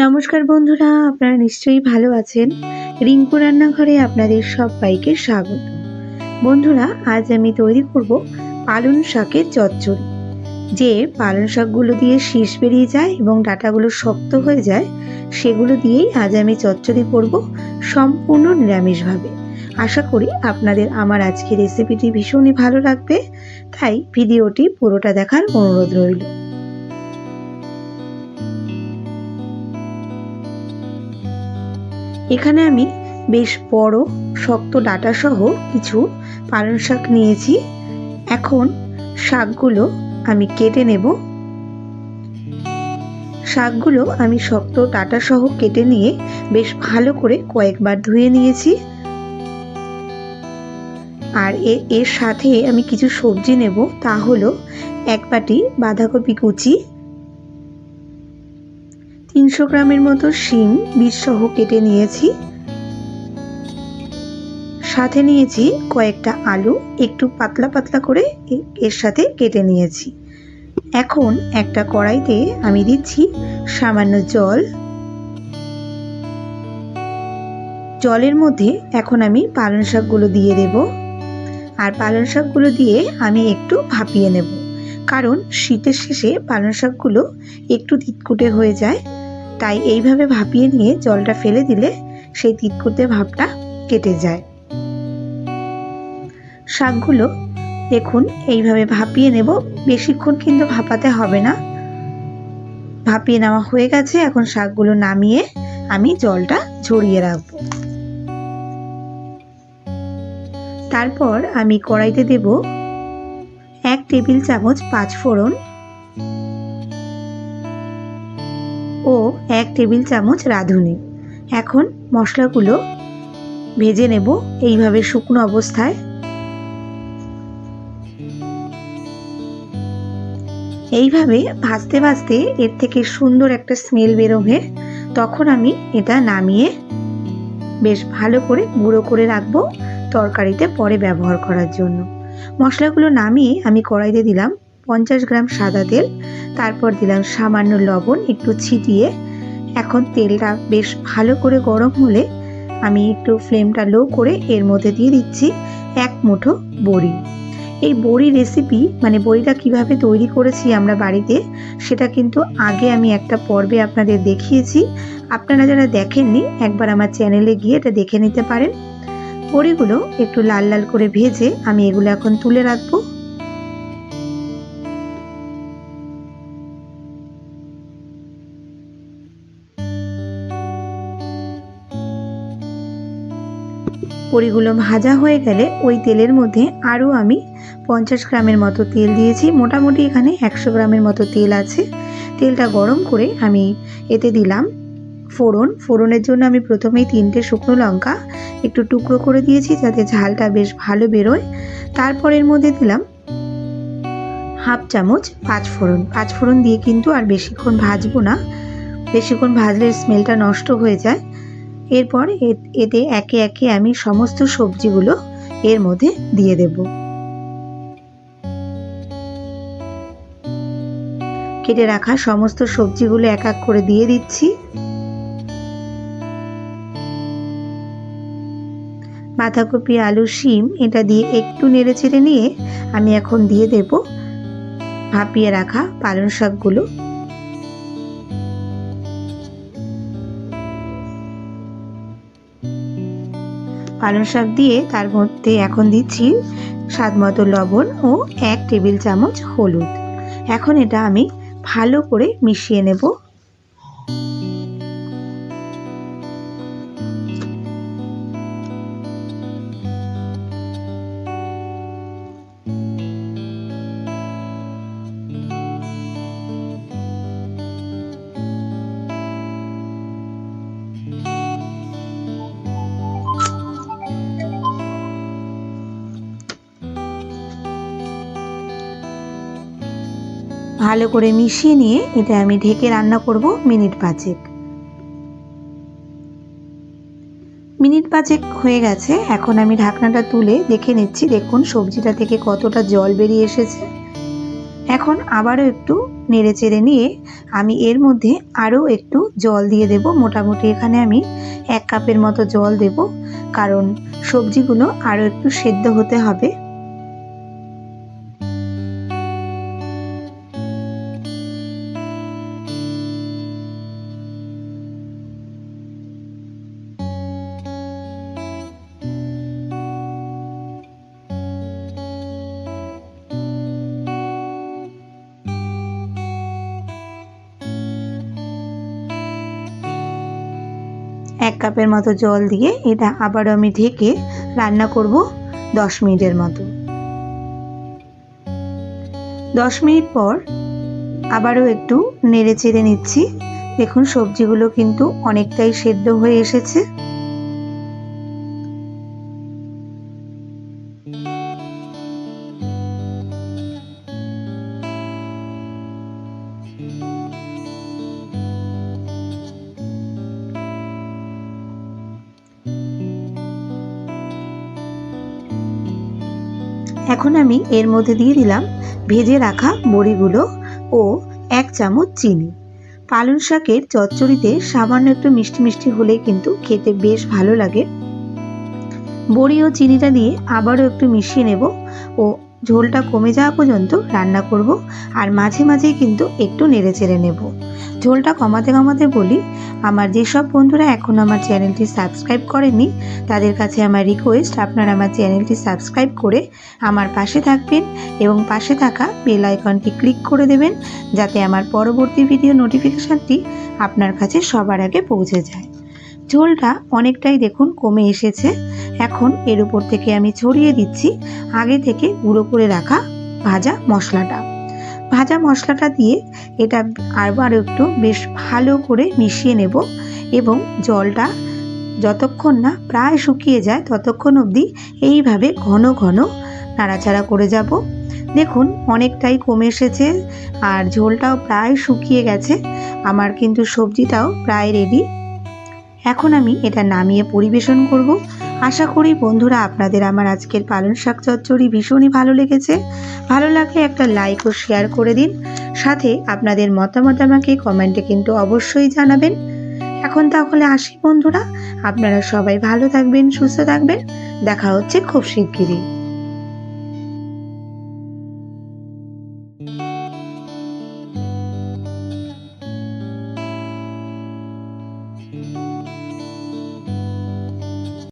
নমস্কার বন্ধুরা, আপনারা নিশ্চয়ই ভালো আছেন। রিঙ্কু রান্নাঘরে আপনাদের সবাইকে স্বাগত। বন্ধুরা, আজ আমি তৈরি করব পালং শাকের চচ্চড়ি। যে পালং শাকগুলো দিয়ে শীষ বেরিয়ে যায় এবং ডাটাগুলো শক্ত হয়ে যায়, সেগুলো দিয়েই আজ আমি চচ্চড়ি করব সম্পূর্ণ নিরামিষভাবে। আশা করি আপনাদের আমার আজকের রেসিপিটি ভীষণই ভালো লাগবে। তাই ভিডিওটি পুরোটা দেখার অনুরোধ রইল। এখানে আমি বেশ বড়, শক্ত ডাটা সহ কিছু পালং শাক নিয়েছি। এখন শাকগুলো আমি কেটে নেব। শাকগুলো আমি শক্ত ডাটা সহ কেটে নিয়ে বেশ ভালো করে কয়েকবার ধুয়ে নিয়েছি। আর এর সাথে আমি কিছু সবজি নেব। তা হলো এক বাটি বাঁধাকপি কুচি তিনশো গ্রামের মতো শিম সহ কেটে নিয়েছি। সাথে নিয়েছি কয়েকটা আলু, একটু পাতলা পাতলা করে এর সাথে কেটে নিয়েছি। এখন একটা কড়াইতে আমি দিচ্ছি সামান্য জল। জলের মধ্যে এখন আমি পালং শাকগুলো দিয়ে দেব। আর পালং শাকগুলো দিয়ে আমি একটু ভাপিয়ে নেব। কারণ শীতের শেষে পালং শাকগুলো একটু তিতকুটে হয়ে যায়। তাই এইভাবে ভাপিয়ে নিয়ে জলটা ফেলে দিলে সেই তিতকুটে ভাবটা কেটে যায়। শাকগুলো দেখুন, এইভাবে ভাপিয়ে নেব। বেশিক্ষণ কিন্তু ভাপাতে হবে না। ভাপিয়ে নেওয়া হয়ে গেছে। এখন শাকগুলো নামিয়ে আমি জলটা ঝরিয়ে রাখব। তারপর আমি কড়াইতে দেব এক টেবিল চামচ পাঁচ ফোড়ন ও এক টেবিল চামচ রাঁধুনি। এখন মশলাগুলো ভেজে নেব এইভাবে শুকনো অবস্থায়। এইভাবে ভাজতে ভাজতে এর থেকে সুন্দর একটা স্মেল বেরোবে। তখন আমি এটা নামিয়ে বেশ ভালো করে গুঁড়ো করে রাখব তরকারিতে পরে ব্যবহার করার জন্য। মশলাগুলো নামিয়ে আমি কড়াইতে দিলাম পঞ্চাশ গ্রাম সাদা তেল, তারপর দিলাম সামান্য লবণ একটু ছিটিয়ে। এখন তেলটা বেশ ভালো করে গরম হলে আমি একটু ফ্লেমটা লো করে এর মধ্যে দিয়ে দিচ্ছি এক মুঠো বড়ি। এই বড়ি রেসিপি মানে বড়িটা কীভাবে তৈরি করেছি আমরা বাড়িতে, সেটা কিন্তু আগে আমি একটা পর্বে আপনাদের দেখিয়েছি। আপনারা যারা দেখেননি, একবার আমার চ্যানেলে গিয়ে এটা দেখে নিতে পারেন। বড়িগুলো একটু লাল লাল করে ভেজে আমি এগুলো এখন তুলে রাখব। বড়িগুলো ভাজা হয়ে গেলে ওই তেলের মধ্যে আরও আমি পঞ্চাশ গ্রামের মতো তেল দিয়েছি। মোটামুটি এখানে একশো গ্রামের মতো তেল আছে। তেলটা গরম করে আমি এতে দিলাম ফোড়ন। ফোড়নের জন্য আমি প্রথমেই তিনটে শুকনো লঙ্কা একটু টুকরো করে দিয়েছি যাতে ঝালটা বেশ ভালো বেরোয়। তারপর এর মধ্যে দিলাম হাফ চামচ পাঁচ ফোড়ন। পাঁচ ফোড়ন দিয়ে কিন্তু আর বেশিক্ষণ ভাজবো না। বেশিক্ষণ ভাজলে স্মেলটা নষ্ট হয়ে যায়। এরপর এতে একে একে আমি সমস্ত সবজিগুলো এর মধ্যে দিয়ে দেব। কেটে রাখা সমস্ত সবজিগুলো এক এক করে দিয়ে দিচ্ছি। বাঁধাকপি, আলু, শিম, এটা দিয়ে একটু নেড়ে চেড়ে নিয়ে আমি এখন দিয়ে দেব। ভাপিয়ে রাখা পালং শাকগুলো। পালং শাক দিয়ে তার মধ্যে এখন দিচ্ছি স্বাদ মতো লবণ ও এক টেবিল চামচ হলুদ। এখন এটা আমি ভালো করে মিশিয়ে নেব। ভালো করে মিশিয়ে নিয়ে এটা আমি ঢেকে রান্না করব মিনিট পাঁচেক। মিনিট পাঁচেক হয়ে গেছে, এখন আমি ঢাকনাটা তুলে দেখে নিচ্ছি দেখুন সবজিটা থেকে কতটা জল বেরিয়ে এসেছে। এখন আবারও একটু নেড়ে চেড়ে নিয়ে আমি এর মধ্যে আরও একটু জল দিয়ে দেব। মোটামুটি এখানে আমি এক কাপের মতো জল দেব, কারণ সবজিগুলো আরও একটু সেদ্ধ হতে হবে। এক কাপের মতো জল দিয়ে এটা আবারও আমি ঢেকে রান্না করব দশ মিনিটের মতো। দশ মিনিট পর আবারও একটু নেড়ে চেড়ে নিচ্ছি। দেখুন সবজিগুলো কিন্তু অনেকটাই সেদ্ধ হয়ে এসেছে। এখন আমি এর মধ্যে দিয়ে দিলাম ভেজে রাখা বড়িগুলো ও এক চামচ চিনি। পালং শাকের চচ্চড়িতে সামান্য একটু মিষ্টি মিষ্টি হলে কিন্তু খেতে বেশ ভালো লাগে। বড়ি ও চিনিটা দিয়ে আবারও একটু মিশিয়ে নেব ও ঝোলটা কমে যাওয়া পর্যন্ত রান্না করব আর মাঝে মাঝেই কিন্তু একটু নেড়ে চেড়ে নেব। ঝোলটা কমাতে কমাতে বলি, আমার যেসব বন্ধুরা এখন আমার চ্যানেলটি সাবস্ক্রাইব করেননি তাদের কাছে আমার রিকোয়েস্ট আপনারা আমার চ্যানেলটি সাবস্ক্রাইব করে আমার পাশে থাকবেন এবং পাশে থাকা বেল আইকনটি ক্লিক করে দেবেন, যাতে আমার পরবর্তী ভিডিও নোটিফিকেশানটি আপনার কাছে সবার আগে পৌঁছে যায়। ঝোলটা অনেকটাই দেখুন কমে এসেছে। এখন এর উপর থেকে আমি ছড়িয়ে দিচ্ছি আগে থেকে গুঁড়ো করে রাখা ভাজা মশলাটা। ভাজা মশলাটা দিয়ে এটা আবার একটু বেশ ভালো করে মিশিয়ে নেব এবং জলটা যতক্ষণ না প্রায় শুকিয়ে যায় ততক্ষণ অবধি এইভাবে ঘন ঘন নাড়াচাড়া করে যাব। দেখুন অনেকটাই কমে এসেছে আর ঝোলটাও প্রায় শুকিয়ে গেছে। আমার কিন্তু সবজিটাও প্রায় রেডি এখন আমি এটা নামিয়ে পরিবেশন করব। আশা করি বন্ধুরা আপনাদের আমার আজকের পালন শাক চচ্চড়ি ভীষণই ভালো লেগেছে। ভালো লাগলে একটা লাইক ও শেয়ার করে দিন। সাথে আপনাদের মতামত আমাকে কমেন্টে কিন্তু অবশ্যই জানাবেন। এখন তাহলে আসি বন্ধুরা। আপনারা সবাই ভালো থাকবেন, সুস্থ থাকবেন। দেখা হচ্ছে খুব শিগগিরই।